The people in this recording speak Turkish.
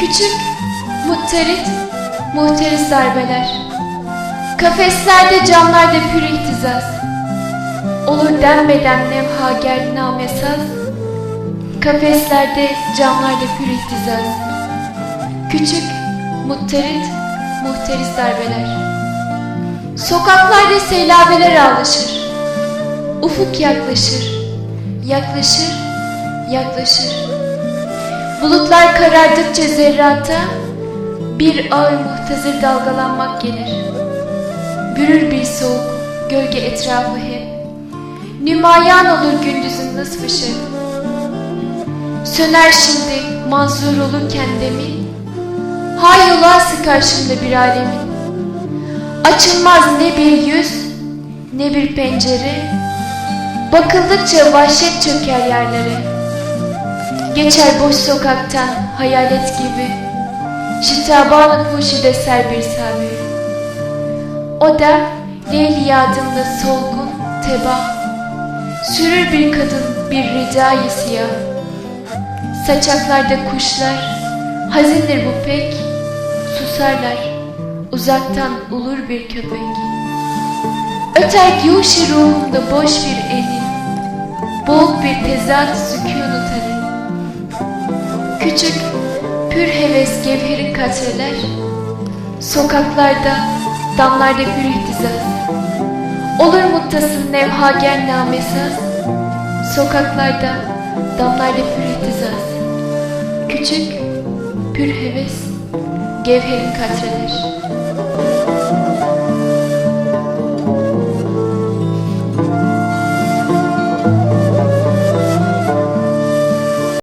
Küçük, mutterit, muhteris darbeler. Kafeslerde camlarda pür ihtizaz. Olur denmeden nevha gel namesaz. Kafeslerde camlarda pür ihtizaz. Küçük, mutterit, muhteris darbeler. Sokaklarda seylabeler ağlaşır. Ufuk yaklaşır, yaklaşır, yaklaşır. Bulutlar karardıkça zerrata bir ağır muhtazır dalgalanmak gelir. Bürür bir soğuk, gölge etrafı hep. Nümayan olur gündüzün nısfışı. Söner şimdi manzur olurken demin. Hayyolası karşımda bir alemin. Açılmaz ne bir yüz, ne bir pencere. Bakıldıkça vahşet çöker yerlere. Geçer boş sokaktan hayalet gibi. Şitabanı kuşide ser bir sabi. O da Leyli adında solgun, teba. Sürür bir kadın bir ridayı siyah. Saçaklarda kuşlar, hazindir bu pek. Susarlar, uzaktan ulur bir köpek. Öter yuşi ruhumda boş bir enin. Boğuk bir tezat sükûnu tarı. Küçük, pür heves gevheri katreler. Sokaklarda, damlarda pür ihtizaz. Olur muttasın nevha gel namesaz. Sokaklarda, damlarda pür ihtizaz. Küçük, pür heves, gevherin katreler.